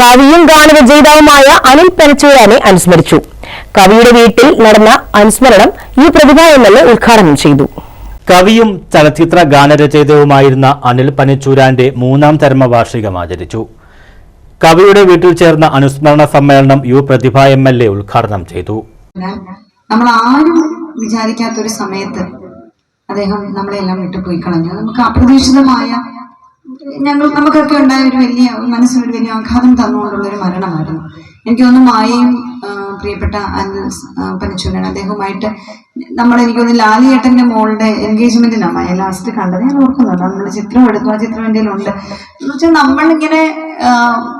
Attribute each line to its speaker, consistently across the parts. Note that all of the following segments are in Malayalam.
Speaker 1: കവിയും ഗാനരചയിതാവുമായ അനിൽ പനച്ചൂരാനെ അനുസ്മരിച്ചു. കവിയുടെ വീട്ടിൽ നടന്ന അനുസ്മരണം U Prathibha M L A ഉദ്ഘാടനം ചെയ്തു.
Speaker 2: കവിയും ചലച്ചിത്ര ഗാനരചയിതാവുമായിരുന്ന അനിൽ പനച്ചൂരാന്റെ മൂന്നാം ചരമവാർഷികം ആചരിച്ചു. കവിയുടെ വീട്ടിൽ ചേർന്ന അനുസ്മരണ സമ്മേളനം U Prathibha M L A ഉദ്ഘാടനം ചെയ്തു.
Speaker 3: നമ്മൾ ആരും വിചാരിക്കാത്തൊരു സമയത്ത് അദ്ദേഹം നമ്മളെല്ലാം വിട്ടുപോയി കളഞ്ഞു. നമുക്ക് അപ്രതീക്ഷിതമായ ഞങ്ങൾ നമുക്കൊക്കെ ഉണ്ടായ ഒരു വലിയ മനസ്സിനൊരു വലിയ ആഘാതം തന്നുകൊണ്ടുള്ള ഒരു മരണമായിരുന്നു. എനിക്ക് തോന്നുന്നു മായയും പ്രിയപ്പെട്ട അനിൽ പനച്ചൂരൻ അദ്ദേഹവുമായിട്ട് നമ്മൾ എനിക്ക് തോന്നുന്നു ലാലിയേട്ടന്റെ മോളുടെ എൻഗേജ്മെന്റിനാണ് മായ ലാസ്റ്റ് കണ്ടത്. ഞാൻ ഓർക്കുന്നുണ്ട് നമ്മൾ ചിത്രം എടുത്തു ആ ചിത്രം എന്റെ ഉണ്ട്. എന്ന് വെച്ചാൽ നമ്മളിങ്ങനെ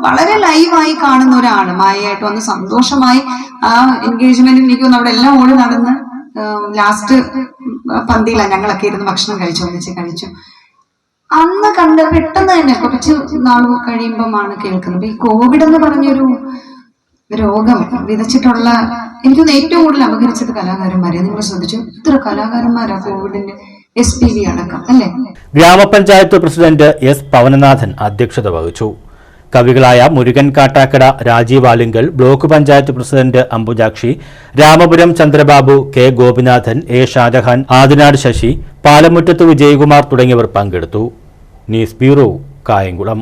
Speaker 3: വളരെ ലൈവായി കാണുന്ന ഒരാണ് മായയായിട്ട് വന്ന് സന്തോഷമായി ആ എൻഗേജ്മെന്റിൽ എനിക്ക് തോന്നുന്നു അവിടെ എല്ലാം ഓടി നടന്ന് ലാസ്റ്റ് പന്തിയിലാണ് ഞങ്ങളൊക്കെ ഇരുന്ന് ഭക്ഷണം കഴിച്ചു ഒന്നിച്ച് കഴിച്ചു. അന്ന് കണ്ട് പെട്ടെന്ന് തന്നെ കുറച്ച് നാൾ കഴിയുമ്പോഴാണ് കേൾക്കുന്നത്. ഈ കോവിഡ് എന്ന് പറഞ്ഞൊരു രോഗം വിതച്ചിട്ടുള്ള എനിക്ക് ഏറ്റവും കൂടുതൽ അപകരിച്ചത് കലാകാരന്മാരെ നിങ്ങൾ ശ്രദ്ധിച്ചു. ഇത്ര കലാകാരന്മാരാ കോവിഡിന്റെ എസ് പി വി അടക്കം അല്ലേ?
Speaker 2: ഗ്രാമപഞ്ചായത്ത് പ്രസിഡന്റ് എസ് പവനനാഥൻ അധ്യക്ഷത വഹിച്ചു. കവികളായ Murukan Kattakada Rajeev Alinkal block panchayat president Ambujakshi Ramapuram Chandrababu K Gopinathan A Shajahan Adinad Sasi Palamuttathu Vijayakumar തുടങ്ങിയവർ പങ്കെടുത്തു. News bureau Kayamkulam.